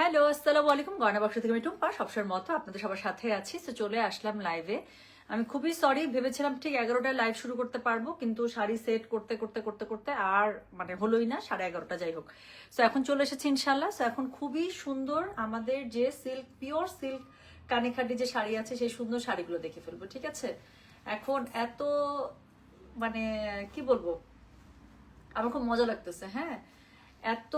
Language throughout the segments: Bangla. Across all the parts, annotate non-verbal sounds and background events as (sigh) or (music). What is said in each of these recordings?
হ্যালো, আসসালামু আলাইকুম। গয়না বাক্স থেকে আমি টুম্পা, সবসময়ের মতো আপনাদের সবার সাথে আছি। তো চলে আসলাম লাইভে আমি খুবই সরি ভেবেছিলাম ঠিক এগারোটায় লাইভ শুরু করতে পারব, কিন্তু শাড়ি সেট করতে করতে করতে করতে আর মানে হলোই না, সাড়ে এগারোটা যাই হোক। সো এখন চলে এসেছি ইনশাল্লাহ সো এখন খুবই সুন্দর আমাদের যে সিল্ক পিওর সিল্ক কানেখাটি যে শাড়ি আছে, সেই সুন্দর শাড়িগুলো দেখে ফেলব, ঠিক আছে? এখন এত মানে কি বলব? আমার খুব মজা লাগতেছে হ্যাঁ? এত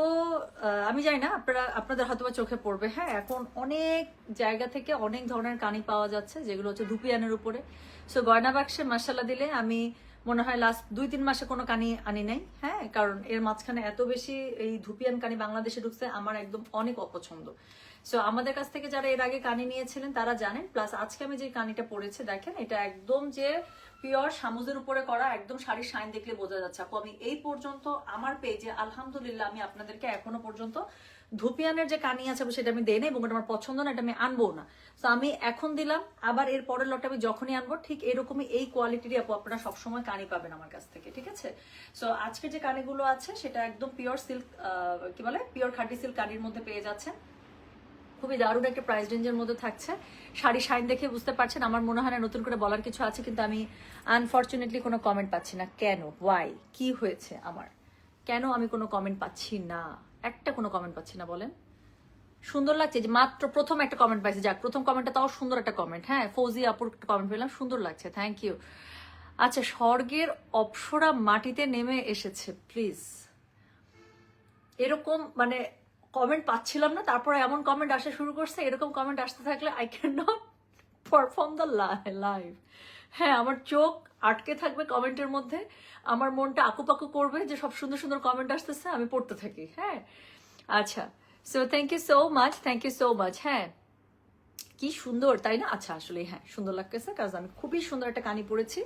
আমি জানি না, আপনারা, আপনাদের হয়তো বা চোখে পড়বে হ্যাঁ এখন অনেক জায়গা থেকে অনেক ধরনের কানি পাওয়া যাচ্ছে, যেগুলো হচ্ছে ধুপিয়ানের উপরে। সো গয়না বাক্সে মশালা দিলে আমি মনে হয় লাস্ট দুই, তিন মাসে কোনো কানি আনি নাই হ্যাঁ কারণ এর মাঝখানে এত বেশি এই ধুপিয়ান কানি বাংলাদেশে ঢুকছে, আমার একদম অনেক অপছন্দ। সো আমাদের কাছ থেকে যারা এর আগে কানি নিয়েছিলেন, তারা জানেন প্লাস আজকে আমি যে কানিটা পরেছে, দেখেন, এটা একদম যে পিওর সামুজের উপরে করা একদম শাড়ির শাইন দেখলে বোঝা যাচ্ছে। আপু, আমি এই পর্যন্ত আমার পেজে, আলহামদুলিল্লাহ, আমি আপনাদেরকে এখনও পর্যন্ত ধুপিয়ানের যে কানি আছে সেটা আমি দেই না এবং এটা আমার পছন্দ না, এটা আমি আনব না। তো আমি এখন দিলাম, আবার এর পরের লটটা আমি যখনই আনব, ঠিক এরকমই এই কোয়ালিটিরই আপু, আপনারা সবসময় কানি পাবেন আমার কাছ থেকে, ঠিক আছে? সো আজকে যে কানিগুলো আছে, সেটা একদম পিওর সিল্ক কি বলে, পিওর খাঁটি সিল্ক কানির মধ্যে পেয়ে যাচ্ছেন। খুবই দারুণ একটা প্রাইস রেঞ্জের মধ্যে থাকছে। শাড়ি শাইন দেখে বুঝতে পারছেন, আমার মনে হয় না নতুন করে বলার কিছু আছে, কিন্তু আমি আনফর্চুনেটলি কোনো কমেন্ট পাচ্ছি না। কেন? ওয়াই কি হয়েছে আমার? কেন আমি কোনো কমেন্ট পাচ্ছি না? একটা কোনো কমেন্ট পাচ্ছি না, বলেন। সুন্দর লাগছে যে মাত্র প্রথম একটা কমেন্ট পাইছি। যাক, প্রথম কমেন্টটা তাও সুন্দর একটা কমেন্ট হ্যাঁ ফৌজি আপুর কমেন্ট পেলাম, সুন্দর লাগছে। থ্যাংক ইউ আচ্ছা স্বর্গের অপসরা মাটিতে নেমে এসেছে প্লিজ এরকম মানে কমেন্ট পাচ্ছিলাম না, তারপরে এমন কমেন্ট আসা শুরু করছে, এরকম কমেন্ট আসতে থাকলে I can not perform the live হ্যাঁ আমার চোখ আটকে থাকবে কমেন্টের মধ্যে, আমার মনটা আকুপাকু করবে যে সব সুন্দর সুন্দর কমেন্ট আসতেছে, আমি পড়তে থাকি হ্যাঁ। আচ্ছা so thank you so much thank you so much হ্যাঁ। কি সুন্দর, তাই না? আচ্ছা আসলে হ্যাঁ সুন্দর লাগতেছে, কারণ আমি খুবই সুন্দর একটা কানি পরেছি।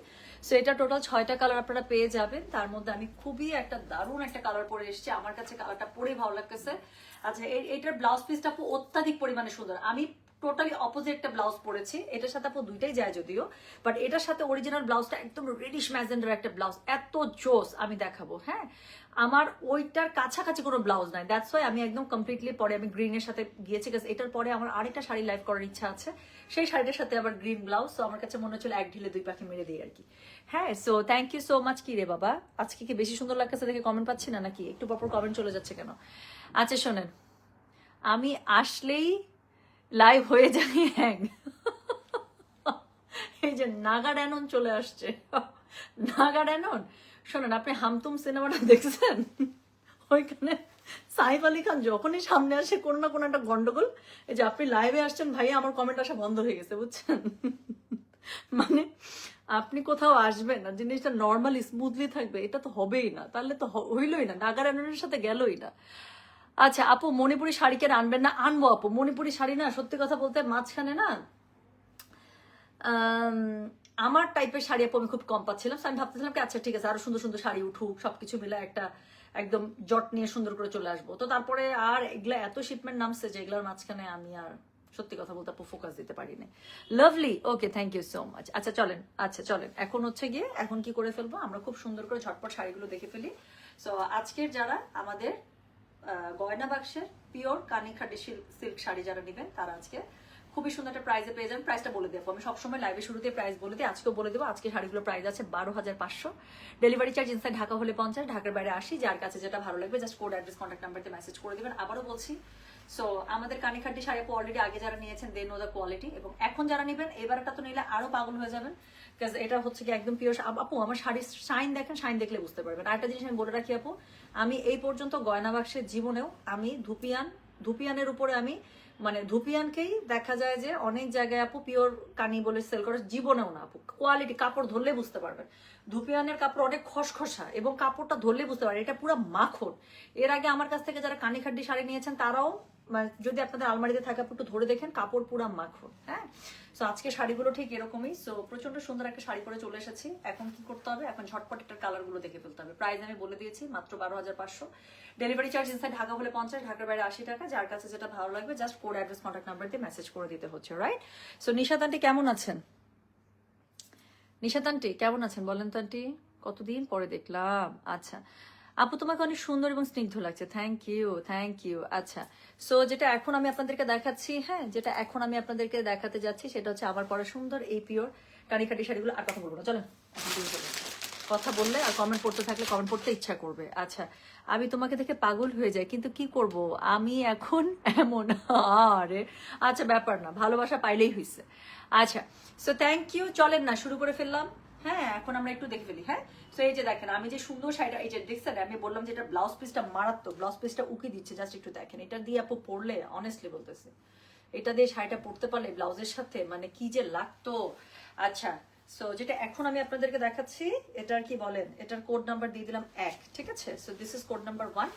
সো এটা টোটাল ছয়টা কালার আপনারা পেয়ে যাবেন। তার মধ্যে আমি খুবই একটা দারুণ একটা কালার পরে এসেছি। আমার কাছে কালারটা পরে ভালো লাগতেছে। আচ্ছা এইটার ব্লাউজ পিসটা অত্যাধিক পরিমাণে সুন্দর। আমি টোটালি অপোজিট একটা ব্লাউজ পরেছি। এটার সাথে আপু দুইটাই যায় যদিও। বাট এটার সাথে অরিজিনাল ব্লাউজটা একদম রেডিশ ম্যাজেন্ডার একটা ব্লাউজ এত জোস আমি দেখাবো হ্যাঁ? আমার ওইটার কাছাকাছি কোনো ব্লাউজ নাই। দ্যাটস ওয়াই আমি একদম কমপ্লিটলি পরে আমি গ্রিনের সাথে গিয়েছি। কারণ এটার পরে আমার আরেকটা শাড়ি লাইভ করার ইচ্ছা আছে। সেই শাড়িটার সাথে আবার গ্রিন ব্লাউজ তো আমার কাছে মনে হচ্ছিল এক ঢিলে দুই পাখি মেরে দিই আর কি। হ্যাঁ so thank you so much কি রে বাবা? আজকে কি বেশি সুন্দর লাগছে দেখে কমেন্ট পাচ্ছি না নাকি? একটু পরপর কমেন্ট চলে যাচ্ছে কেন? আচ্ছা শোনেন। আমি আসলেই লাইভ হয়ে যাই হ্যাং এই যে নাগা ড্যানন চলে আসছে। নাগা ড্যানন শোনেন, আপনি হামতুম সিনেমাটা দেখছেন? ওইখানে সাইফ আলী খান যখনই সামনে আসে, কোনো না কোনো একটা গন্ডগোল। এই যে আপনি লাইভে আসছেন ভাই, আমার কমেন্ট আসা বন্ধ হয়ে গেছে, বুঝছেন? মানে আপনি কোথাও আসবেন না, জিনিসটা নর্মালি স্মুথলি থাকবে, এটা তো হবেই না। তাহলে তো হইলই না নাগারায়ণের সাথে গেলই না। আচ্ছা আপু, মণিপুরি শাড়ি কেন আনবেন না? আনব, আপু। মণিপুরি শাড়ি না, সত্যি কথা বলতে মাঝখানে না আমার টাইপের শাড়ি আপু আমি খুব কম পাচ্ছিলাম। আমি ভাবতেছিলাম আচ্ছা ঠিক আছে, আরও সুন্দর সুন্দর শাড়ি উঠুক, সবকিছু মিলে একটা একদম জট নিয়ে সুন্দর করে চলে আসব। তো তারপরে আর এগুলা এত শিপমেন্ট নামছে যে এগুলোর মাঝখানে আমি আর সত্যি কথা বলতে আপু ফোকাস দিতে পারি পারিনি। Lovely okay thank you so much আচ্ছা চলেন আচ্ছা চলেন। এখন হচ্ছে গিয়ে, এখন কি করে ফেলব? আমরা খুব সুন্দর করে ঝটপট শাড়িগুলো দেখে ফেলি। সো আজকের যারা আমাদের গয়না বাক্সের পিওর কানিখাটি সিল্ক শাড়ি যারা নেবেন, তারা আজকে খুবই সুন্দর একটা প্রাইজে পেয়ে যাবেন। প্রাইসটা বলে দেবো আমি সবসময় লাইভে শুরুতে প্রাইস বলে দিই, আজকেও বলে দেবো। আজকে শাড়িগুলো প্রাইস আছে বারো হাজার পাঁচশো। ডেলিভারি চার্জ ইনসাইড ঢাকা হলে পঞ্চাশ, ঢাকার বাইরে আসি যার কাছে যেটা ভালো লাগবে জাস্ট কোড অ্যাড্রেস কন্ট্যাক্ট নাম্বারতে মেসেজ করে দেবেন। আবারও বলছি সো আমাদের কানিখাটি শাড়ি আপু অলরেডি আগে যারা নিয়েছেন দে নো দ্য কোয়ালিটি এবং এখন যারা নেবেন এবারটা তো নিলে আরও পাগল হয়ে যাবেন। বিকজ এটা হচ্ছে কি একদম পিওর আপু, আমার শাড়ির শাইন দেখেন শাইন দেখলে বুঝতে পারবেন। আরেকটা জিনিস আমি বলে রাখি আপু, আমি এই পর্যন্ত গয়না বাক্সের জীবনেও আমি ধুপিয়ান, ধুপিয়ানের উপরে আমি মানে ধুপিয়ানকেই দেখা যায় যে অনেক জায়গায় আপু পিওর কানি বলে সেল করে, জীবনেও না আপু। কোয়ালিটি কাপড় ধরলে বুঝতে পারবেন। ধুপিয়ানের কাপড় অনেক খসখসা এবং কাপড়টা ধরলে বুঝতে পারবেন। এটা পুরো মাখন। এর আগে আমার কাছ থেকে যারা কানি খাড্ডি শাড়ি নিয়েছেন, তারাও যদি আপনাদের আলমারিতে থাকে একটু ধরে দেখেন, কাপড় পুরা মাখন হ্যাঁ? সো আজকে শাড়িগুলো ঠিক এরকমই। সো প্রচণ্ড সুন্দর একটা শাড়ি পরে চলে এসেছি। এখন কি করতে হবে? এখন ঝটপট একটা কালারগুলো দেখে ফেলতে হবে। প্রাইস আমি বলে দিয়েছি, মাত্র বারো হাজার পাঁচশো। ডেলিভারি চার্জ ইনসাইড ঢাকা হলে পঞ্চাশ, ঢাকার বাইরে আশি টাকা। যার কাছে যেটা ভালো লাগবে just code address contact number দিয়ে মেসেজ করে দিতে হচ্ছে রাইট সো নিশাত আন্টি কেমন আছেন? নিশাত আন্টি, কেমন আছেন? বলেন তো আন্টি, কতদিন পরে দেখলাম? আচ্ছা। আপু, তোমাকে অনেক সুন্দর এবং স্নিগ্ধ লাগছে। থ্যাংক ইউ থ্যাংক ইউ আচ্ছা সো যেটা এখন আমি আপনাদেরকে দেখাচ্ছি হ্যাঁ যেটা এখন আমি আপনাদেরকে দেখাতে যাচ্ছি, সেটা হচ্ছে আমার পরা সুন্দর এই পিওর কানিকাটি শাড়িগুলো, আর কথা বলব না। ফেলি। কথা বললে আর কমেন্ট পড়তে থাকলে কমেন্ট পড়তে ইচ্ছা করবে। আচ্ছা আমি তোমাকে দেখে পাগল হয়ে যাই, কিন্তু কি করব? আমি এখন এমন, আরে আচ্ছা ব্যাপার না, ভালোবাসা পাইলেই হয়েছে আচ্ছা সো থ্যাংক ইউ চলেন না, শুরু করে ফেললাম। হ্যাঁ এখন আমরা একটু দেখে ফেলি হ্যাঁ? তো এই যে দেখেন, আমি যে সুন্দর শাড়িটা, এই যে দেখছেন, আমি বললাম যে এটা ব্লাউজ পিসটা মারাত্মক ব্লাউজ পিসটা উকি দিচ্ছে জাস্ট একটু দেখেন। এটা দিয়ে আপু পরলে অনেস্টলি বলতেছে, এটা দিয়ে শাড়িটা পরতে পারলে ব্লাউজের সাথে মানে কি যে লাগতো। আচ্ছা সো যেটা এখন আমি আপনাদেরকে দেখাচ্ছি, এটার কি বলেন? এটার কোড নাম্বার দিয়ে দিলাম এক, ঠিক আছে? So this is code number one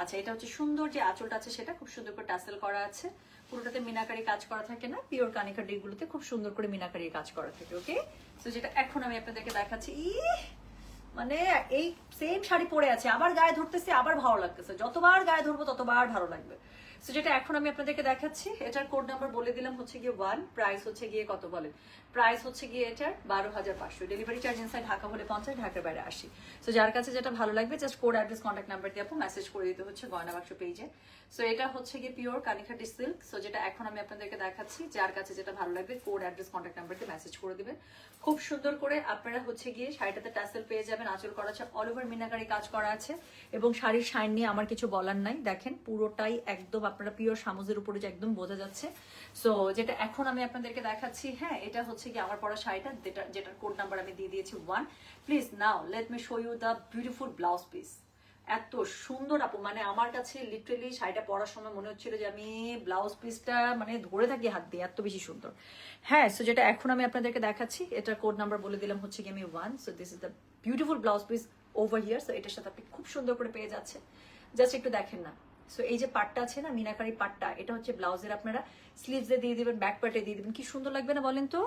আচ্ছা এটা হচ্ছে সুন্দর যে আঁচলটা আছে, সেটা খুব সুন্দর করে টাসেল করা আছে। পুরোটাতে মিনাকারি কাজ করা থাকে না, পিওর কানিকা ডিগুলোতে খুব সুন্দর করে মিনাকারি কাজ করা থাকে ওকে তো যেটা এখন আমি আপনাদেরকে দেখাচ্ছি মানে এই সেম শাড়ি পরে আছে, আবার গায়ে ধরতেছে, আবার ভালো লাগতেছে। যতবার গায়ে ধরবো, ততবার ভালো লাগবে। সো যেটা এখন আমি আপনাদেরকে দেখাচ্ছি, এটার কোড নাম্বার বলে দিলাম হচ্ছে গিয়ে ওয়ান প্রাইস হচ্ছে গিয়ে কত বলেন প্রাইস হচ্ছে গিয়ে এটার বারো হাজার পাঁচশো। ডেলিভারি চার্জ ইনসাইড ঢাকা হলে পঞ্চাশ, ঢাকার বাইরে আসি সো যার কাছে যেটা ভালো লাগবে just code address contact number দিয়ে আপু মেসেজ করে দিতে হচ্ছে গয়না বাক্স পেজে সো এটা হচ্ছে গিয়ে পিওর কানিখাটি সিল্ক সো যেটা এখন আমি আপনাদেরকে দেখাচ্ছি, যার কাছে যেটা ভালো লাগবে কোড অ্যাড্রেস কন্ট্যাক্ট নাম্বার দিয়ে মেসেজ করে দিবেন। খুব সুন্দর করে আপনারা হচ্ছে গিয়ে শাড়িটাতে টাসেল পেয়ে যাবেন, আঁচল করা আছে অল ওভার মিনাকারি কাজ করা আছে। এবং শাড়ির শাইন নিয়ে আমার কিছু বলার নাই। দেখেন, পুরোটাই একদম আপনারা পিওর সামুজের উপরে যে একদম বোঝা যাচ্ছে। সো যেটা এখন আমি আপনাদেরকে দেখাচ্ছি হ্যাঁ এটা হচ্ছে কি আমার পরা শাড়িটা, যেটা, যেটার কোড নাম্বার আমি দিয়ে দিয়েছি one please now let me show you the beautiful blouse piece এত সুন্দর আপু মানে আমার কাছে লিটারেলি শাড়িটা পরার সময় মনে হচ্ছিল যে আমি ব্লাউজ পিসটা মানে ধরে থাকি হাত দিয়ে, এত বেশি সুন্দর। হ্যাঁ সো যেটা এখন আমি আপনাদেরকে দেখাচ্ছি, এটার কোড নাম্বার বলে দিলাম হচ্ছে কি আমি one so this is the beautiful blouse piece over here so এটার সাথে আপনি খুব সুন্দর করে পেয়ে যাচ্ছে জাস্ট একটু দেখেন না। সো এই যে পাটটা আছে না, মিনাকারি পাটটা, এটা হচ্ছে ব্লাউজের আপনারা স্লিভসে দিয়ে দিবেন ব্যাক পার্টে দিয়ে দিবেন। কি সুন্দর লাগবে না বলেন তো?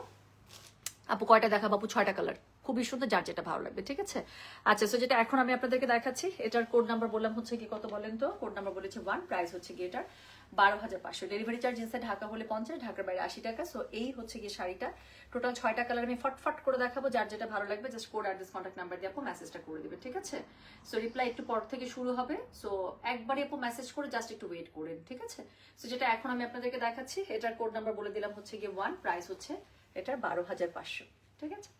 আপু, কয়টা দেখা বাপু ছয়টা কালার খুবই সুন্দর, যার যেটা ভালো লাগবে, ঠিক আছে? আচ্ছা সো যেটা এখন আমি আপনাদেরকে দেখাচ্ছি, এটার কোড নাম্বার বললাম হচ্ছে কি, কত বলেন তো? কোড নাম্বার বলেছে ওয়ান প্রাইস হচ্ছে কি এটার? বারো হাজার পাঁচশো। ডেলিভারি চার্জ ইনসাইড ঢাকা হলে পঞ্চাশ, ঢাকার বাইরে আশি টাকা। সো এই হচ্ছে গিয়ে শাড়িটা। টোটাল ছয়টা কালার আমি ফটফট করে দেখাবো। যার যেটা ভালো লাগবে just code address contact number দিয়ে আপু মেসেজটা করে দিবে ঠিক আছে? সো রিপ্লাই একটু পর থেকে শুরু হবে। সো একবারই আপু মেসেজ করে জাস্ট একটু ওয়েট করেন, ঠিক আছে? সো যেটা এখন আমি আপনাদেরকে দেখাচ্ছি, এটার কোড নাম্বার বলে দিলাম হচ্ছে গিয়ে ওয়ান প্রাইস হচ্ছে এটার বারো হাজার পাঁচশো, ঠিক আছে?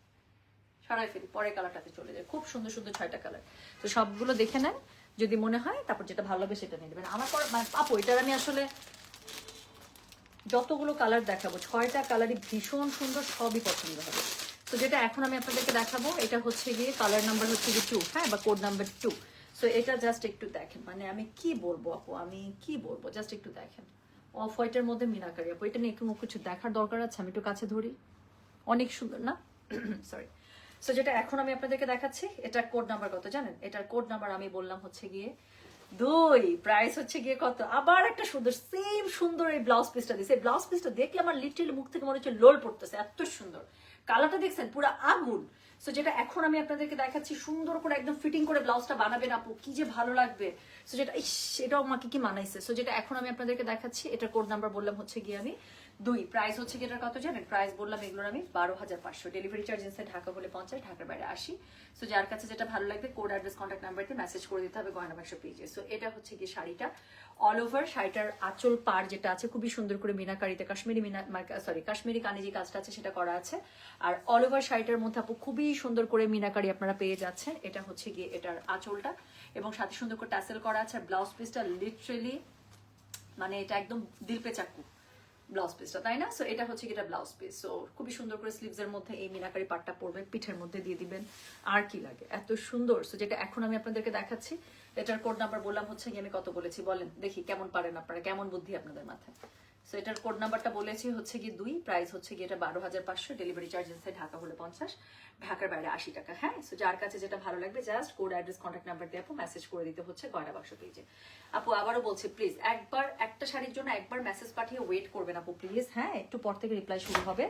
সরাই ফেলি, পরের কালারটাতে চলে যায়। খুব সুন্দর সুন্দর ছয়টা কালার তো সবগুলো দেখে নেন। যদি মনে হয়, তারপর যেটা ভালো লাগবে সেটা নিয়ে নেবেন। আমার মানে পাপো এটার আমি আসলে যতগুলো কালার দেখাবো, ছয়টা কালারই ভীষণ সুন্দর, সবই পছন্দ হবে। তো যেটা এখন আমি আপনাদেরকে দেখাবো, এটা হচ্ছে গিয়ে কালার নাম্বার হচ্ছে গিয়ে টু হ্যাঁ? বা কোড নাম্বার টু সো এটা জাস্ট একটু দেখেন। মানে আমি কি বলব আপু? আমি কি বলব? জাস্ট একটু দেখেন। অফ হোয়াইটের মধ্যে মিনাকারি আপু। এটা নিয়ে একটু কিছু দেখার দরকার আছে? আমি একটু কাছে ধরি। অনেক সুন্দর, না? (coughs) সরি সো যেটা এখন আমি আপনাদেরকে দেখাচ্ছি, এটার কোড নাম্বার কত জানেন? এটার কোড নাম্বার আমি বললাম হচ্ছে গিয়ে দুই। প্রাইস হচ্ছে গিয়ে কত? আবার একটা সুন্দর সেম সুন্দর এই ব্লাউজ পিসটা দিয়েছে। ব্লাউজ পিসটা দেখলে আমার লিটারেলি মুখ থেকে মনে হচ্ছে লোল পড়তেছে? এত সুন্দর। কালারটা দেখছেন? পুরো আগুন। সো যেটা এখন আমি আপনাদেরকে দেখাচ্ছি, সুন্দর করে একদম ফিটিং করে ব্লাউজটা বানাবেন আপু। কি যে ভালো লাগবে। সো যেটা, ইস, এটাও আমাকে কি মানাইছে? সো যেটা এখন আমি আপনাদেরকে দেখাচ্ছি, এটার কোড নাম্বার বললাম হচ্ছে গিয়ে আমি। দুই প্রাইস হচ্ছে এটার কত জানেন? প্রাইস বললাম এগুলোর আমি বারো হাজার পাঁচশো। ডেলিভারি চার্জ ঢাকা হলে পঞ্চাশ, ঢাকার বাইরে আসি সো যার কাছে যেটা ভালো লাগবে কোড অ্যাড্রেস কন্ট্যাক্ট নাম্বার দিয়ে মেসেজ করে দিতে হবে গয়না বাক্স পেজে সো এটা হচ্ছে কি শাড়িটা। অল ওভার শাড়িটার আঁচল পার যেটা আছে, খুবই সুন্দর করে মিনাকারিতে, কাশ্মীরি মিনা সরি কাশ্মীরি কানে যে কাজটা আছে, সেটা করা আছে। আর অল ওভার শাড়িটার মধ্যে আপু খুবই সুন্দর করে মিনাকারি আপনারা পেয়ে যাচ্ছেন। এটা হচ্ছে গিয়ে এটার আঁচলটা। এবং সাথে সুন্দর করে ট্যাসেল করা আছে ব্লাউজ পিসটা লিটারেলি মানে এটা একদম দিলপে চাকু। ব্লাউজ পিসটা তাই না? সো এটা হচ্ছে এটা ব্লাউজ পিস সো খুবই সুন্দর করে স্লিভস এর মধ্যে এই মিনাকারি পাটটা পরবেন, পিঠের মধ্যে দিয়ে দিবেন। আর কি লাগে? এত সুন্দর। সো যেটা এখন আমি আপনাদেরকে দেখাচ্ছি, এটার কোড নাম্বার বললাম হচ্ছে আমি কত বলেছি। বলেন, দেখি কেমন পারেন আপনারা, কেমন বুদ্ধি আপনাদের মাথায়? সো এটার কোড নাম্বারটা বলেছি হচ্ছে গিয়ে দুই প্রাইস হচ্ছে গিয়ে এটা বারো হাজার পাঁচশো ডেলিভারি চার্জ ইনসাইড ঢাকা হলে পঞ্চাশ, ঢাকার বাইরে আশি টাকা হ্যাঁ? সো যার কাছে যেটা ভালো লাগবে just code address contact number দিয়ে আপু মেসেজ করে দিতে হচ্ছে গয়না বাক্স পেজে আপু, আবারও বলছি প্লিজ একবার, একটা শাড়ির জন্য একবার মেসেজ পাঠিয়ে ওয়েট করবেন আপু প্লিজ হ্যাঁ? একটু পর থেকে রিপ্লাই শুরু হবে।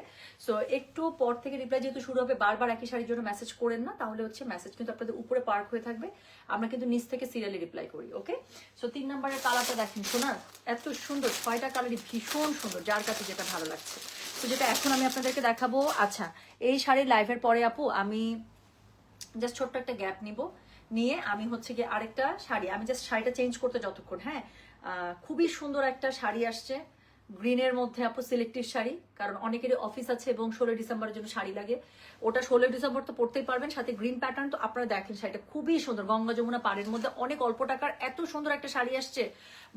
সো একটু পর থেকে রিপ্লাই যেহেতু শুরু হবে, বারবার একই শাড়ির জন্য মেসেজ করেন না, তাহলে হচ্ছে মেসেজ কিন্তু আপনাদের উপরে পার্ক হয়ে থাকবে। আমরা কিন্তু নিচ থেকে সিরিয়ালি রিপ্লাই করি ওকে সো তিন নম্বরের কালারটা দেখেন শোনার এত সুন্দর, ছয়টা কালারই ভীষণ সুন্দর, যার কাছে যেটা ভালো লাগছে। তো যেটা এখন আমি আপনাদেরকে দেখাবো আচ্ছা এই শাড়ির লাইভের পরে আপু, আমি জাস্ট ছোট্ট একটা গ্যাপ নিব। নিয়ে আমি হচ্ছে গিয়ে আরেকটা শাড়ি, আমি জাস্ট শাড়িটা চেঞ্জ করতে যতক্ষণ হ্যাঁ? খুবই সুন্দর একটা শাড়ি আসছে। গ্রিনের মধ্যে আপু সিলেক্টিভ শাড়ি, কারণ অনেকেরই অফিস আছে এবং ষোলোই ডিসেম্বরের জন্য শাড়ি লাগে। ওটা ষোলোই ডিসেম্বর তো পড়তেই পারবেন। সাথে গ্রিন প্যাটার্ন তো আপনারা দেখেন, শাড়িটা খুবই সুন্দর। গঙ্গা যমুনা পাড়ের মধ্যে অনেক অল্প টাকার এত সুন্দর একটা শাড়ি আসছে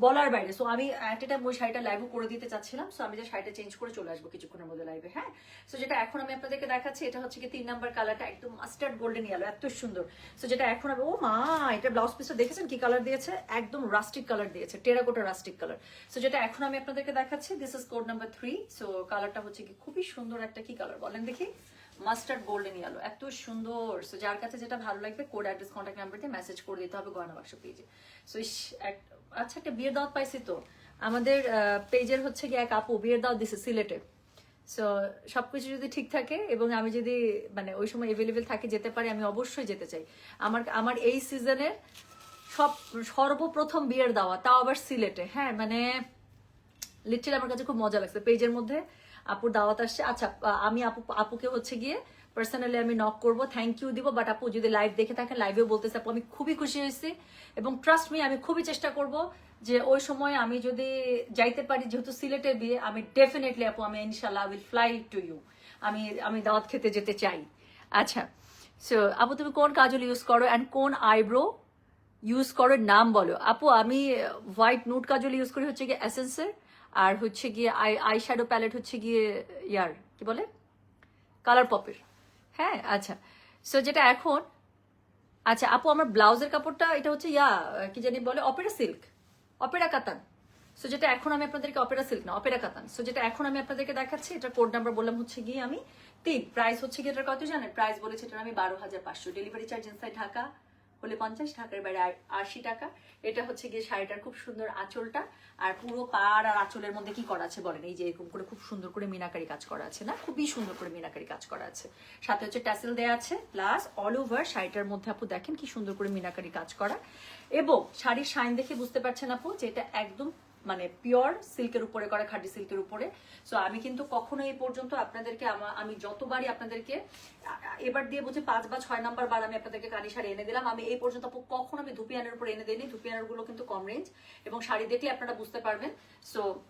বলার বাইরে। সো আমি অ্যাট এটা ওই শাড়িটা লাইভও করে দিতে চাচ্ছিলাম। সো আমি যে শাড়িটা চেঞ্জ করে চলে আসব কিছুক্ষণের মধ্যে লাইভে হ্যাঁ? সো যেটা এখন আমি আপনাদেরকে দেখাচ্ছি, এটা হচ্ছে কি তিন নাম্বার কালারটা একদম মাস্টার্ড গোল্ডেন ইয়েলো এত সুন্দর। সো যেটা এখন আমি, ও মা, এটা ব্লাউজ পিসটা দেখেছেন কি কালার দিয়েছে? একদম রাস্টিক কালার দিয়েছে, টেরাকোটা রাস্টিক কালার সো যেটা এখন আমি আপনাদেরকে দেখাচ্ছি this is code number three so কালারটা হচ্ছে কি খুবই সুন্দর একটা কি কালার বলেন দেখি? মাস্টার্ড গোল্ডেন ইয়েলো এত সুন্দর। সো যার কাছে যেটা ভালো লাগবে কোড অ্যাড্রেস কন্ট্যাক্ট নাম্বার দিয়ে মেসেজ করে দিতে হবে গয়না বাক্স পেজে সো আচ্ছা একটা বিয়ের দাওয়াত পাইছি তো। আমাদের পেজের হচ্ছে কি এক আপু বিয়ের দাওয়াত দিছে সিলেটে। সো সবকিছু যদি ঠিক থাকে এবং আমি যদি মানে ওই সময় এভেলেবেল থাকে, যেতে পারি, আমি অবশ্যই যেতে চাই। আমার আমার এই সিজনের সব, সর্বপ্রথম বিয়ের দাওয়া তাও আবার সিলেটে। হ্যাঁ মানে লিটারালি আমার কাছে খুব মজা লাগছে। পেজের মধ্যে আপুর দাওয়াত আসছে। আচ্ছা আমি আপু, আপুকে হচ্ছে গিয়ে পার্সোনালি আমি নক করব থ্যাংক ইউ দিব বাট আপু যদি লাইভ দেখে থাকেন লাইভেও বলতেছে, আপু, আমি খুবই খুশি হয়েছি। এবং ট্রাস্ট মি আমি খুবই চেষ্টা করব যে ওই সময় আমি যদি যাইতে পারি, যেহেতু সিলেটে বিয়ে, আমি ডেফিনেটলি আপু, আমি ইনশাল্লাহ উইল ফ্লাই টু ইউ আমি আমি দাওয়াত খেতে যেতে চাই। আচ্ছা সো আপু, তুমি কোন কাজল ইউজ করো অ্যান্ড কোন আইব্রো ইউজ করো, নাম বলো। আপু, আমি হোয়াইট নুট কাজল ইউজ করি হচ্ছে গিয়ে এসেন্সের আর হচ্ছে গিয়ে আই আই শ্যাডো প্যালেট হচ্ছে গিয়ে, ইয়ার, কি বলে? কালার পপের হ্যাঁ আচ্ছা। সো যেটা এখন আচ্ছা আপু, আমার ব্লাউজের কাপড়টা, এটা হচ্ছে, ইয়া, কি জানি বলে অপেরা সিল্ক অপেরা কাতান সো যেটা এখন আমি আপনাদেরকে অপেরা সিল্ক না অপেরা কাতান সো যেটা এখন আমি আপনাদেরকে দেখাচ্ছি এটা কোড নাম্বার বললাম হচ্ছে গিয়ে আমি তিন। প্রাইস হচ্ছে গিয়ে, এটার কত জানেন? প্রাইস বলেছে, এটার আমি বারো হাজার পাঁচশো। Delivery charge inside Dhaka. হলে পঞ্চাশ, ঢাকার বাইরে আশি টাকা। এটা হচ্ছে গিয়ে শাড়িটার খুব সুন্দর আঁচলটা। আর পুরো পাড় আর আঁচলের মধ্যে কি করা আছে বলেন? এই যে এরকম করে খুব সুন্দর করে মিনাকারি কাজ করা আছে, না? খুবই সুন্দর করে মিনাকারি কাজ করা আছে। সাথে হচ্ছে ট্যাসেল দেওয়া আছে, প্লাস অল ওভার শাড়িটার মধ্যে আপু দেখেন কি সুন্দর করে মিনাকারি কাজ করা। এবং শাড়ির সাইন দেখে বুঝতে পারছেন আপু যে এটা একদম মানে পিওর সিল্কের উপরে করা খাঁটি সিল্কের উপরে। সো আমি কিন্তু কখনো এই পর্যন্ত আপনাদেরকে আমা- যতবারই আপনাদেরকে, এবার দিয়ে বুঝে পাঁচ বা ছয় নাম্বার বার আমি আপনাদেরকে কানি শাড়ি এনে দিলাম। আমি এই পর্যন্ত কখনো আমি ধুপিয়ানের উপরে এনে দিইনি। ধুপিয়ানেরগুলো কিন্তু কম রেঞ্জ এবং শাড়ি দেখলে আপনারা বুঝতে পারবেন। সো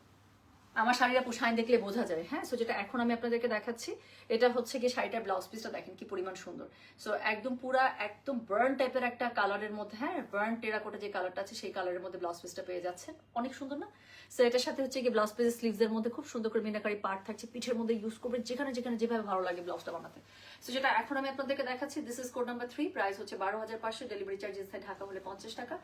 আমার শাড়িটা পোষায় দেখলে বোঝা যায় হ্যাঁ? সো যেটা এখন আমি আপনাদেরকে দেখাচ্ছি, এটা হচ্ছে কি শাড়িটার ব্লাউজ পিসটা দেখেন কি পরিমাণ সুন্দর। সো একদম পুরা, একদম বার্ন টাইপের একটা কালারের মধ্যে হ্যাঁ? বার্ন টেরাকোটা যে কালারটা আছে, সেই কালারের মধ্যে ব্লাউজ পিসটা পেয়ে যাচ্ছে অনেক সুন্দর না? সো এটার সাথে হচ্ছে কি ব্লাউজ পিসের স্লিভস এর মধ্যে খুব সুন্দর করে মিনাকারি পার্ট থাকছে, পিঠের মধ্যে ইউজ করবেন, যেখানে যেখানে যেভাবে ভালো লাগে ব্লাউজটা বানাতে। সো যেটা এখন আমি আপনাদেরকে দেখাচ্ছি this is code number three price হচ্ছে বারো হাজার পাঁচশো ডেলিভারি চার্জ ইনসাইড ঢাকা হলে পঞ্চাশ টাকা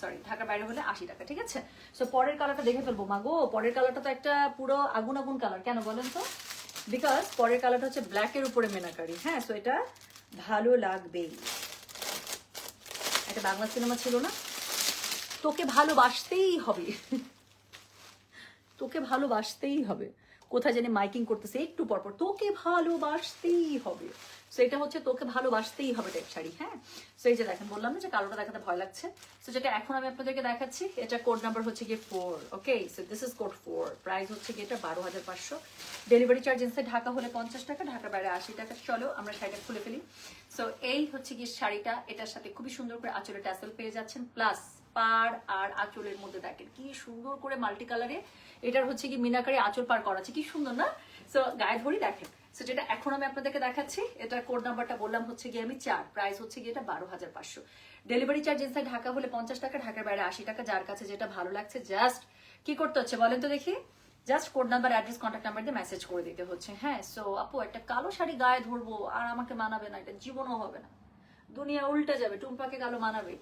সরি ঢাকার বাইরে হলে আশি টাকা, ঠিক আছে? সো পরের কালারটা দেখে ফেলব মাগো পরের কালারটা তো একটা পুরো আগুন আগুন কালার কেন বলেন তো? বিকজ পরের কালারটা হচ্ছে ব্ল্যাকের উপরে মেনাকারি হ্যাঁ সো এটা ভালো লাগবেই। একটা বাংলা সিনেমা ছিল না? তোকে ভালোবাসতেই হবে। তোকে ভালোবাসতেই হবে। কোথায় জানি মাইকিং করতেছে, একটু পরপর তোকে ভালোবাসতেই হবে। সো এটা হচ্ছে তোকে ভালোবাসতেই হবে টাইপ শাড়ি হ্যাঁ? সো এই যে দেখেন, বললাম না যে কালোটা দেখাতে ভয় লাগছে। সো যেটা এখন আমি আপনাদেরকে দেখাচ্ছি, এটা কোড নাম্বার হচ্ছে গিয়ে four okay so this is code four price হচ্ছে গিয়ে এটা বারো হাজার পাঁচশো। ডেলিভারি চার্জ ইনসাইড ঢাকা হলে পঞ্চাশ টাকা, ঢাকার বাইরে আশি টাকা। চলো, আমরা শাড়িটা খুলে ফেলি। সো এই হচ্ছে গিয়ে শাড়িটা, এটার সাথে খুবই সুন্দর করে আঁচলে ট্যাসেল পেয়ে যাচ্ছেন। প্লাস পার আর আঁচলের মধ্যে দেখেন। কি সুন্দর করে মাল্টি কালারে এটার হচ্ছে কি মিনাকারি আঁচল পার করা আছে। কি সুন্দর, না? সো গায়ে ধরি দেখেন। সো যেটা এখন আমি আপনাদেরকে দেখাচ্ছি, এটার কোড নাম্বারটা বললাম হচ্ছে গিয়ে আমি চার। প্রাইস হচ্ছে গিয়ে এটা বারো হাজার পাঁচশো। ডেলিভারি চার্জ ইনসাইড ঢাকা হলে পঞ্চাশ টাকা, ঢাকার বাইরে আশি টাকা, যার কাছে যেটা ভালো লাগছে জাস্ট কি করতে হচ্ছে বলেন তো দেখি? Just code number address contact number দিয়ে মেসেজ করে দিতে হচ্ছে হ্যাঁ? সো আপু, একটা কালো শাড়ি গায়ে ধরবো, আর আমাকে মানাবে না, এটা জীবনও হবে না। দুনিয়া উল্টে যাবে, টুম্পাকে কালো মানাবে।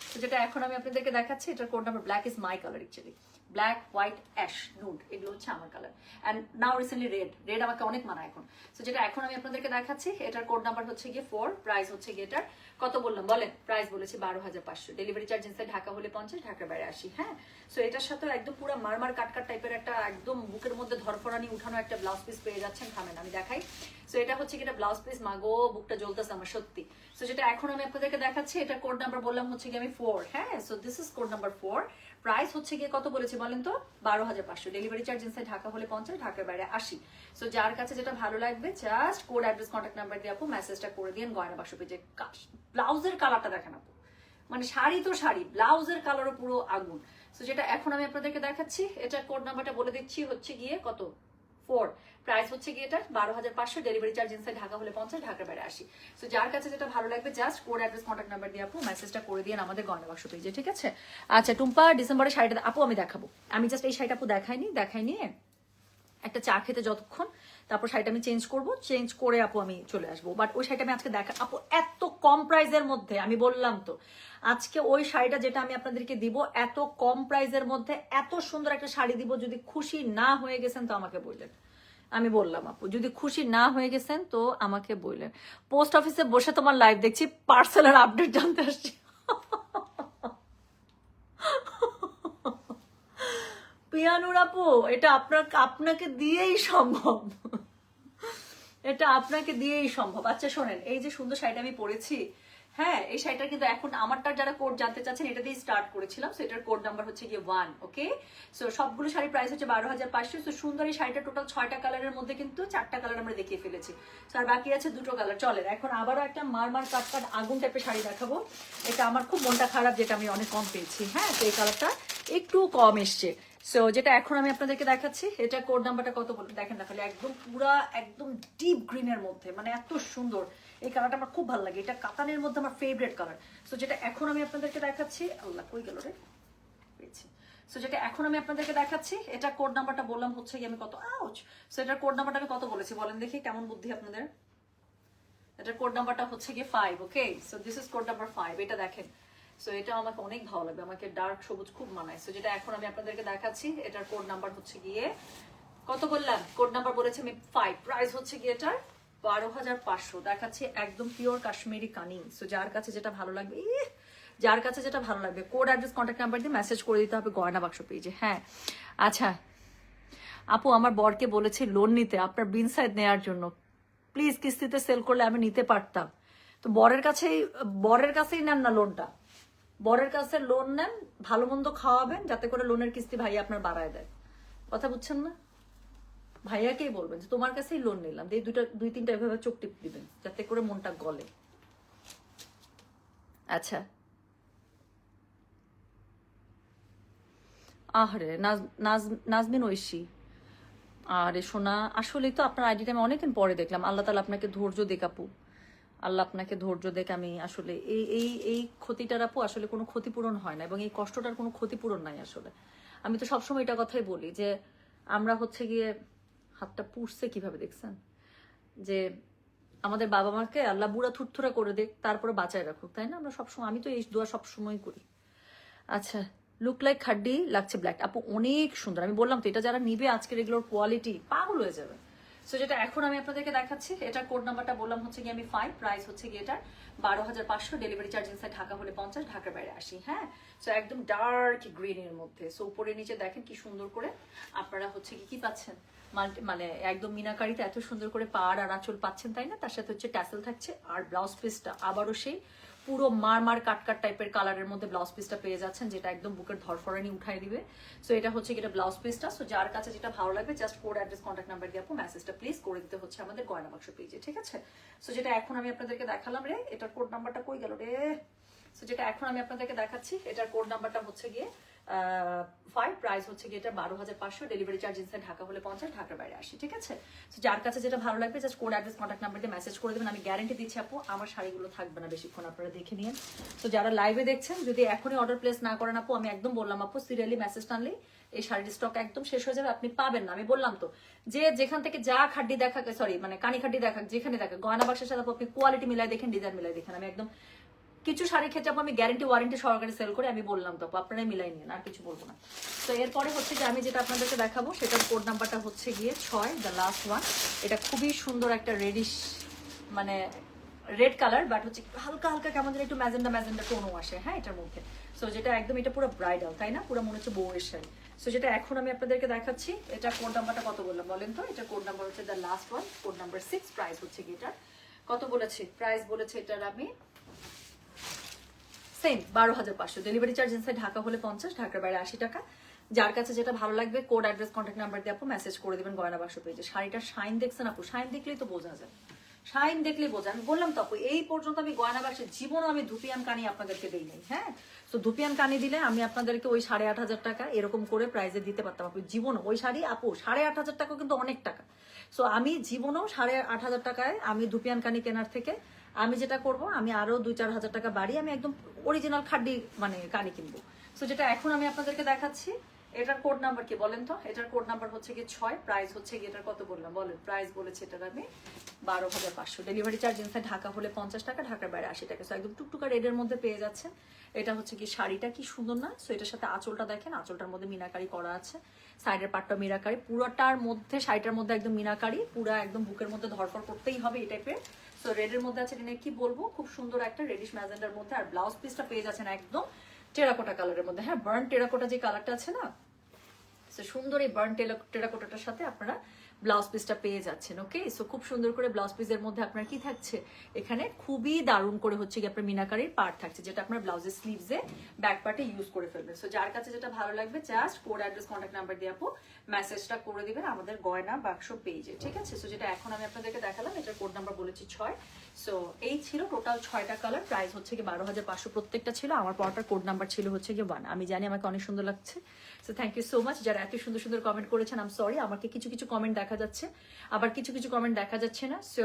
তো যেটা এখন আমি আপনাদেরকে দেখাচ্ছি এটার code number black is my colour actually black white ash nude এগুলো হচ্ছে আমার colour and now recently red red আমাকে অনেক মানায় এখন। তো যেটা এখন আমি আপনাদেরকে দেখাচ্ছি, এটার কোড নাম্বার হচ্ছে গিয়ে ফোর প্রাইস হচ্ছে গিয়ে এটার কত বললাম? বলেন প্রাইস বলেছি বারো হাজার পাঁচশো। ডেলিভারি চার্জ ইনসাইড ঢাকা হলে পঞ্চাশ, ঢাকার বাইরে আসি হ্যাঁ? সো এটার সাথে একদম পুরো মারমার কাটকাট টাইপের একটা একদম বুকের মধ্যে ধরফরানি উঠানো একটা ব্লাউজ পিস পেয়ে যাচ্ছেন, থামেন, আমি দেখাই। সো এটা হচ্ছে কি এটা ব্লাউজ পিস মাগো, বুকটা জ্বলতেছে আমার, সত্যি। সো যেটা এখন আমি আপনাদেরকে দেখাচ্ছি এটা কোড নাম্বার বললাম হচ্ছে কি আমি ফোর হ্যাঁ? So this is code number four price হচ্ছে গিয়ে কত বলেছি বলেন তো? বারো হাজার পাঁচশো। ডেলিভারি চার্জ ইনসাইড ঢাকা হলে পঞ্চাশ, ঢাকার বাইরে আসি সো যার কাছে যেটা ভালো লাগবে just code address contact number দিয়ে আপু মেসেজটা করে দিন গয়না বাসু পেজে ব্লাউজের কালারটা দেখেন আপু। মানে শাড়ি তো শাড়ি ব্লাউজের কালারও পুরো আগুন। সো যেটা এখন আমি আপনাদেরকে দেখাচ্ছি, এটা কোড নাম্বারটা বলে দিচ্ছি, হচ্ছে গিয়ে কত? ফোর। প্রাইস হচ্ছে গিয়ে এটা বারো হাজার পাঁচশো, ডেলিভারি চার্জ ইনসাইড ঢাকা হলে পঞ্চাশ, ঢাকার বাইরে আসি সো যার কাছে যেটা ভালো লাগবে just code address contact number দিয়ে আপু মেসেজটা করে দিয়ে আমাদের গয়না বাক্স পেজে ঠিক আছে? আচ্ছা টুম্পা, ডিসেম্বরের শাড়িটা, আপু আমি দেখাবো। আমি জাস্ট এই শাড়িটা আপু দেখাইনি নিয়ে একটা চা খেতে যতক্ষণ তারপর শাড়িটা আমি চেঞ্জ করব চেঞ্জ করে আপু আমি চলে আসব। বাট ওই শাড়িটা আমি আজকে দেখা, আপু এত কম প্রাইসের মধ্যে, আমি বললাম তো, আজকে ওই শাড়িটা যেটা আমি আপনাদেরকে দিব, এত কম প্রাইসের মধ্যে এত সুন্দর একটা শাড়ি দিব, যদি খুশি না হয়ে গেছেন তো আমাকে বললেন। আমি বললাম আপু, যদি খুশি না হয়ে গেছেন তো আমাকে বললেন। পোস্ট অফিসে বসে তোমার লাইভ দেখছি পার্সেলের আপডেট জানতে আসছি। পিয়ানুর আপু, এটা আপনার আপনাকে দিয়েই সম্ভব। এটা আপনাকে দিয়েই সম্ভব। আচ্ছা শোনেন, এই যে সুন্দর শাড়িটা আমি পরেছি হ্যাঁ এই শাড়িটা কিন্তু এখন আমারটার যারা কোড জানতে চাচ্ছেন, এটা দিয়ে স্টার্ট করেছিলাম সো এটার কোড নাম্বার হচ্ছে গিয়ে ওয়ান ওকে সো সবগুলো শাড়ি প্রাইস হচ্ছে বারো হাজার পাঁচশো সো সুন্দর এই শাড়িটা টোটাল ছয়টা কালারের মধ্যে কিন্তু চারটা কালার আমরা দেখিয়ে ফেলেছি। আর বাকি আছে দুটো কালার চলেন, এখন আবারও একটা মারমার কাট কাট আগুন টাইপের শাড়ি দেখাবো। এটা আমার খুব মনটা খারাপ, যেটা আমি অনেক কম পেয়েছি হ্যাঁ তো এই কালারটা একটু কম এসছে। সো যেটা এখন আমি আপনাদেরকে দেখাচ্ছি, এটা কোড নাম্বারটা কত বলতে দেখেন তাহলে একদম পুরা, একদম ডিপ গ্রিনের মধ্যে মানে এত সুন্দর। এই কালারটা আমার খুব ভালো লাগে। এটা কাতানের মধ্যে আমার ফেভারিট কালার সো যেটা এখন আমি আপনাদেরকে দেখাচ্ছি, আল্লাহ, কই গেল রে? পেয়েছি। সো যেটা এখন আমি আপনাদেরকে দেখাচ্ছি, এটা কোড নাম্বারটা বললাম হচ্ছে আমি কত আউচ সো এটার কোড নাম্বারটা আমি কত বলেছি বলেন দেখি, কেমন বুদ্ধি আপনাদের? এটার কোড নাম্বারটা হচ্ছে গিয়ে five okay so this is code number five এটা দেখেন। সো এটা আমাকে অনেক ভালো লাগবে। আমাকে ডার্ক সবুজ খুব মানায়। সো যেটা এখন আমি আপনাদেরকে দেখাচ্ছি, এটার কোড নাম্বার হচ্ছে গিয়ে, কত বললাম? কোড নাম্বার বলেছি আমি ফাইভ প্রাইস হচ্ছে গিয়ে এটার বারো হাজার পাঁচশো। দেখাচ্ছি একদম পিওর কাশ্মীরি কানি। সো যার কাছে যেটা ভালো লাগবে যার কাছে যেটা ভালো লাগবে কোড অ্যাড্রেস কন্ট্যাক্ট নাম্বার দিয়ে মেসেজ করে দিতে হবে গয়না বাক্স পেজে হ্যাঁ। আচ্ছা। আপু, আমার বরকে বলেছি লোন নিতে, আপনার বিন সাইড নেওয়ার জন্য। প্লিজ কিস্তিতে সেল করলে আমি নিতে পারতাম। তো বরের কাছেই বরের কাছেই নেন না লোনটা বরের কাছে লোন নেন, ভালো মন্দ খাওয়াবেন, যাতে করে লোনের কিস্তি ভাইয়া আপনার বাড়ায় দেয়। কথা বুঝছেন না? ভাইয়াকেই বলবেন যে, তোমার কাছেই লোন নিলাম। দিয়ে দুইটা, দুই, তিনটা এভাবে চোখ টিপ দিবেন, যাতে করে মনটা গলে। আচ্ছা। আহারে, নাজ, নাজ- নাজমিন ঐশী। আরে সোনা, আসলেই তো আপনার আইডিটা আমি অনেকদিন পরে দেখলাম। আল্লাহ তালা আপনাকে ধৈর্য দেখ আপু আল্লাহ আপনাকে ধৈর্য দেখ, আমি আসলে এই এই এই ক্ষতিটার আপু আসলে কোনো ক্ষতিপূরণ হয় না এবং এই কষ্টটার কোনো ক্ষতিপূরণ নাই আসলে। আমি তো সবসময় এটা কথাই বলি যে, আমরা হচ্ছে গিয়ে হাতটা পুষছে কীভাবে দেখছেন? যে আমাদের বাবা মাকে আল্লাহ বুড়া থুরথুরা করে দেখ, তারপরে বাঁচায় রাখুক, তাই না? আমরা সবসময়, আমি তো এই দোয়া সবসময় করি। আচ্ছা লুক লাইক খাড্ডি লাগছে ব্ল্যাক আপু অনেক সুন্দর, আমি বললাম তো, এটা যারা নিবে আজকের এগুলোর কোয়ালিটি পাগল হয়ে যাবে। সো যেটা এখন আমি আপনাদেরকে দেখাচ্ছি, এটার কোড নাম্বারটা বললাম হচ্ছে কি আমি ফাইভ প্রাইস হচ্ছে কি এটার বারো হাজার পাঁচশো ডেলিভারি চার্জ ইনসাইড ঢাকা হলে পঞ্চাশ, ঢাকার বাইরে আসি হ্যাঁ? সো একদম ডার্ক গ্রিনের মধ্যে। সো উপরে নিচে দেখেন কি সুন্দর করে আপনারা হচ্ছে কি কি পাচ্ছেন? মানে একদম মিনাকারিতে এত সুন্দর করে পাড় আর আঁচল পাচ্ছেন, তাই না? তার সাথে হচ্ছে ট্যাসেল থাকছে আর ব্লাউজ পিসটা আবারও সেই পুরো মার মারমার কাটকাট টাইপের কালারের মধ্যে ব্লাউজ পিসটা পেয়ে যাচ্ছেন, যেটা একদম বুকের ধরফরানি উঠাই দিবে। সো এটা হচ্ছে এটা ব্লাউজ পিসটা। সো যার কাছে যেটা ভালো লাগবে just code address contact number দিয়ে আপনি মেসেজটা প্লিজ করে দিতে হচ্ছে আমাদের গয়না বাক্স পেজে ঠিক আছে? সো যেটা এখন আমি আপনাদেরকে দেখালাম, রে, এটার কোড নাম্বারটা কই গেল রে? সো যেটা এখন আমি আপনাদেরকে দেখাচ্ছি, এটার কোড নাম্বারটা হচ্ছে গিয়ে ফাইভ প্রাইস হচ্ছে গিয়ে এটা বারো হাজার পাঁচশো ডেলিভারি চার্জ ইনসাইড ঢাকা হলে পঞ্চাশ, ঢাকার বাইরে আসি, ঠিক আছে? তো যার কাছে যেটা ভালো লাগবে just code address contact number দিয়ে মেসেজ করে দেবেন। আমি গ্যারেন্টি দিচ্ছি আপু, আমার শাড়িগুলো থাকবে না বেশিক্ষণ, আপনারা দেখে নিন। তো যারা লাইভে দেখছেন, যদি এখনই অর্ডার প্লেস না করেন আপু, আমি একদম বললাম আপু সিরিয়ালি মেসেজ টানলেই এই শাড়ির স্টক একদম শেষ হয়ে যাবে, আপনি পাবেন না। আমি বললাম তো, যে যেখান থেকে যা খাড্ডি দেখা সরি মানে কানি খাড্ডি দেখা যেখানে দেখা গয়না বাক্সের সাথে আপু, আপনি কোয়ালিটি মিলাই দেখেন ডিজাইন মিলাই দেখেন। আমি একদম কিছু শাড়ি ক্ষেত্রে আমি গ্যারেন্টি ওয়ারেন্টি সহকারে সেল করে আমি বললাম তো আপু, আপনারাই মিলাই নিন আর কিছু বলব না। তো এরপরে হচ্ছে যে আমি যেটা আপনাদেরকে দেখাবো সেটার কোড নাম্বারটা হচ্ছে গিয়ে ছয় দ্য লাস্ট ওয়ান এটা খুবই সুন্দর একটা রেডিশ মানে রেড কালার বাট হচ্ছে হালকা হালকা কেমন যেন একটু ম্যাজেন্ডা ম্যাজেন্ডা টোনও আসে হ্যাঁ এটার মধ্যে। সো যেটা একদম এটা পুরো ব্রাইডাল তাই না? পুরো মনে হচ্ছে বউয়ের শাড়ি। সো যেটা এখন আমি আপনাদেরকে দেখাচ্ছি এটা কোড নাম্বারটা কত বললাম বলেন তো? এটা কোড নাম্বার হচ্ছে the last one code number six price হচ্ছে গিয়ে এটার। কত বলেছি? প্রাইস বলেছে এটার আমি সেম, বারো হাজার পাঁচশো। ডেলিভারি চার্জ ইনসাইড ঢাকা হলে পঞ্চাশ, ঢাকার বাইরে আশি টাকা। যার কাছে যেটা ভালো লাগবে কোড অ্যাড্রেস কন্ট্যাক্ট নাম্বার দিয়ে আপু মেসেজ করে দিবেন গয়না বাক্স পেজে শাড়িটার শাইন দেখছেন আপু শাইন দেখলেই তো বোঝা যায়। শাইন দেখলে বোঝা আমি বললাম তো আপু, এই পর্যন্ত আমি গয়না বাক্সে জীবনও আমি ধুপিয়ান কানি আপনাদেরকে দিই নাই হ্যাঁ? তো ধুপিয়ান কানি দিলে আমি আপনাদেরকে ওই সাড়ে আট হাজার টাকা এরকম করে প্রাইজে দিতে পারতাম আপু। জীবন ওই শাড়ি আপু, সাড়ে আট হাজার টাকা কিন্তু অনেক টাকা। সো আমি জীবনও সাড়ে আট হাজার টাকায় আমি ধুপিয়ান কানি কেনার থেকে আমি যেটা করব, আমি আরও দুই চার হাজার টাকা বাড়ি, আমি একদম অরিজিনাল খাড্ডি মানে কানি কিনবো। সো যেটা এখন আমি আপনাদেরকে দেখাচ্ছি, এটার কোড নাম্বার কি বলেন তো? এটার কোড নাম্বার হচ্ছে কি ছয় প্রাইস হচ্ছে কি এটার কত বললাম? বলেন প্রাইস বলেছে এটার আমি বারো হাজার পাঁচশো। ডেলিভারি চার্জ ইনফ্যাক্ট ঢাকা হলে পঞ্চাশ টাকা, ঢাকার বাইরে আশি টাকা। সো একদম টুকটুকা রেডের মধ্যে পেয়ে যাচ্ছে এটা হচ্ছে কি শাড়িটা কি সুন্দর না? সো এটার সাথে আঁচলটা দেখেন, আঁচলটার মধ্যে মিনাকারি করা আছে। সাইডের পাটটা মিনাকারি। পুরোটার মধ্যে, শাড়িটার মধ্যে একদম মিনাকারি, পুরো একদম বুকের মধ্যে ধরফর করতেই হবে এই টাইপের সো রেডের মধ্যে আছে এটা কি বলব? খুব সুন্দর একটা রেডিশ ম্যাজেন্ডার মধ্যে আর ব্লাউজ পিসটা পেয়ে যাচ্ছেন একদম টেরাকোটা কালারের মধ্যে। হ্যাঁ বার্ন টেরাকোটা যে কালারটা আছে না? সো সুন্দর এই বার্ন টেরাকোটাটার সাথে আপনারা ব্লাউজ পিসটা পেয়ে যাচ্ছেন ওকে সো খুব সুন্দর করে ব্লাউজ পিসের মধ্যে আপনার কি থাকছে? এখানে খুবই দারুণ করে হচ্ছে কি আপনার মিনাকারির পার্ট থাকছে, যেটা আপনার ব্লাউজের স্লিভসে ব্যাক পার্টে ইউজ করে ফেলবেন। সো যার কাছে যেটা ভালো লাগবে just code address contact number দিয়ে আপু মেসেজটা করে দিবেন আমাদের গয়না বাক্স পেজে ঠিক আছে? সো যেটা এখন আমি আপনাদেরকে দেখালাম, এটার কোড নাম্বার বলেছি ছয়। সো এই ছিল টোটাল ছয়টা কালার প্রাইস হচ্ছে কি বারো হাজার পাঁচশো প্রত্যেকটা ছিল, আমার পরটার কোড নাম্বার ছিল হচ্ছে কি ওয়ান আমি জানি আমাকে অনেক সুন্দর লাগছে। So thank you so much যারা এত সুন্দর সুন্দর কমেন্ট করেছেন আম সরি আমাকে কিছু কিছু কমেন্ট দেখা যাচ্ছে। আবার কিছু কিছু কমেন্ট দেখা যাচ্ছে না। সো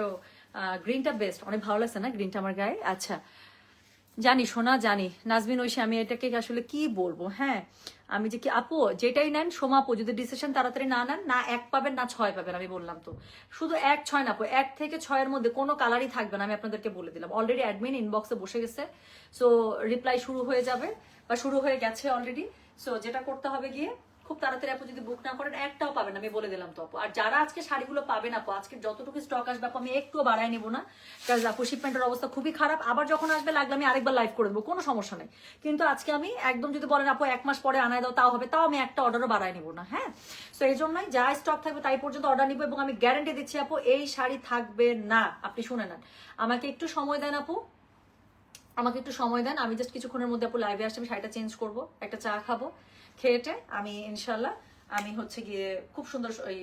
গ্রিনটা বেস্ট অনেক ভালো লাগছে না গ্রিনটা আমার গায়ে? আচ্ছা জানি, সোনা, জানি। নাজমিন ঐশী, আমি এটাকে আসলে কি বলব? হ্যাঁ আমি যে কি, আপু, যেটাই নেন, সোমা আপু, যদি ডিসিশন তাড়াতাড়ি না নেন, না এক পাবেন, না ছয় পাবেন, আমি বললাম তো। শুধু এক, ছয় না এক থেকে ছয়ের মধ্যে কোনো কালারই থাকবে না, আমি আপনাদেরকে বলে দিলাম। অলরেডি অ্যাডমিন ইনবক্সে বসে গেছে। সো রিপ্লাই শুরু হয়ে যাবে, বা শুরু হয়ে গেছে অলরেডি সো যেটা করতে হবে গিয়ে খুব তাড়াতাড়ি আপু যদি বুক না করেন, একটাও পাবেন আমি বলে দিলাম তো আপু। আর যারা আজকে শাড়িগুলো পাবেন আপু, আজকে যতটুকু স্টক আসবে আপু, আমি একটু বাড়াই নিব না। কারণ আপু শিপমেন্টের অবস্থা খুবই খারাপ। আবার যখন আসবে, লাগলে আমি আরেকবার লাইভ করে দেবো, কোনো সমস্যা নেই। কিন্তু আজকে আমি একদম যদি বলেন আপু, এক মাস পরে আনায় দাও, তাও হবে, তাও আমি একটা অর্ডারও বাড়াই নিব না হ্যাঁ? তো এই জন্যই যা স্টক থাকবে তাই পর্যন্ত অর্ডার নিব এবং আমি গ্যারেন্টি দিচ্ছি আপু, এই শাড়ি থাকবে না। আপনি শুনে নেন। আমাকে একটু সময় দেন আপু। আমাকে একটু সময় দেন, আমি জাস্ট কিছুক্ষণের মধ্যে আপু লাইভে আসছি, আমি শাড়িটা চেঞ্জ করব, একটা চা খাব খেয়েটে আমি ইনশাল্লাহ আমি হচ্ছে গিয়ে খুব সুন্দর ওই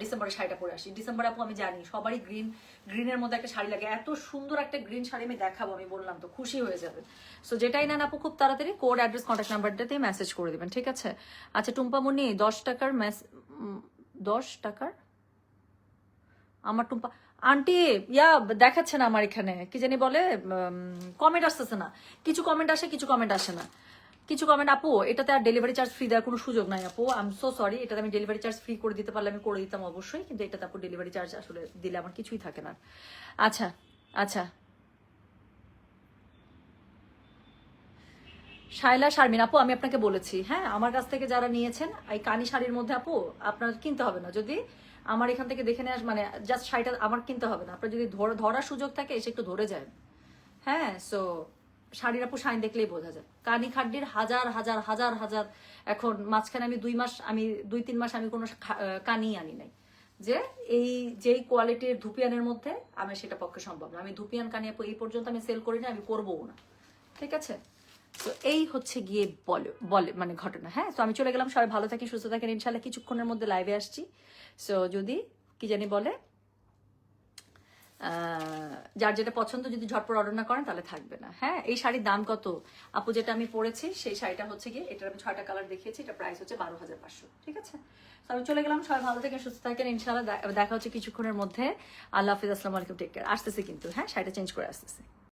ডিসেম্বরের শাড়িটা পরে আসি। ডিসেম্বরে আপু আমি জানি, সবারই গ্রিন গ্রিনের মধ্যে একটা শাড়ি লাগে, এত সুন্দর একটা গ্রিন শাড়ি আমি দেখাবো, আমি বললাম তো, খুশি হয়ে যাবে। সো যেটাই নেন আপু খুব তাড়াতাড়ি কোড অ্যাড্রেস কন্ট্যাক্ট নাম্বারটাতে মেসেজ করে দেবেন, ঠিক আছে? আচ্ছা টুম্পামণি দশ টাকার মেস দশ টাকার? আমার টুম্পা আন্টি, ইয়া, দেখাচ্ছে না আমার এখানে। কি জানি বলে কমেন্ট আসতেছে না। কিছু কমেন্ট আসে, কিছু কমেন্ট আসে না। কিছু কমেন্ট আপু, এটাতে আর ডেলিভারি চার্জ ফ্রি দেওয়ার কোনো সুযোগ নাই, আপু। আই এম সো সরি এটাতে আমি ডেলিভারি চার্জ ফ্রি করে দিতে পারলে আমি করে দিতাম অবশ্যই, কিন্তু এটাতে আপু ডেলিভারি চার্জ আসলে দিলে আমার কিছুই থাকে না। আচ্ছা আচ্ছা। শাইলা শারমিন, আপু, আমি আপনাকে বলেছি হ্যাঁ? আমার কাছ থেকে যারা নিয়েছেন, এই কানি শাড়ির মধ্যে, আপু, আপনার কিনতে হবে না। যদি আমার এখান থেকে দেখে নেওয়া মানে জাস্ট শাড়িটা আমার কিনতে হবে না। আপনার যদি ধর- ধরার সুযোগ থাকে, এসে একটু ধরে যায় হ্যাঁ সো শাড়ির আপু শাইন দেখলেই বোঝা যায়। কানি খাড্ডির হাজার হাজার হাজার হাজার, এখন মাঝখানে আমি দুই মাস আমি দুই, তিন মাস আমি কোনো কানি আনি নাই। যে এই যেই কোয়ালিটির ধুপিয়ানের মধ্যে আমি সেটা পক্ষে সম্ভব না। আমি ধুপিয়ান কানি আপু এই পর্যন্ত আমি সেল করি না আমি করবও না। ঠিক আছে? তো এই হচ্ছে গিয়ে বলে বলে মানে ঘটনা হ্যাঁ? তো আমি চলে গেলাম, সবাই ভালো থাকি সুস্থ থাকেন ইনশাল্লাহ কিছুক্ষণের মধ্যে লাইভে আসছি। সো যদি, কি জানি বলে যার যেটা পছন্দ, যদি ঝটপট অর্ডার না করেন, তাহলে থাকবে না হ্যাঁ? এই শাড়ির দাম কত? আপু যেটা আমি পরেছি, সেই শাড়িটা হচ্ছে গিয়ে, এটার আমি ছয়টা কালার দেখিয়েছি এটা প্রাইস হচ্ছে বারো হাজার পাঁচশো, ঠিক আছে? তো আমি চলে গেলাম, সবাই ভালো থাকেন, সুস্থ থাকেন ইনশাল্লাহ দেখা হচ্ছে কিছুক্ষণের মধ্যে। আল্লাহ হাফিজ, আসসালামু আলাইকুম টেক কেয়ার আসতেছে কিন্তু হ্যাঁ? শাড়িটা চেঞ্জ করে আসতেছে।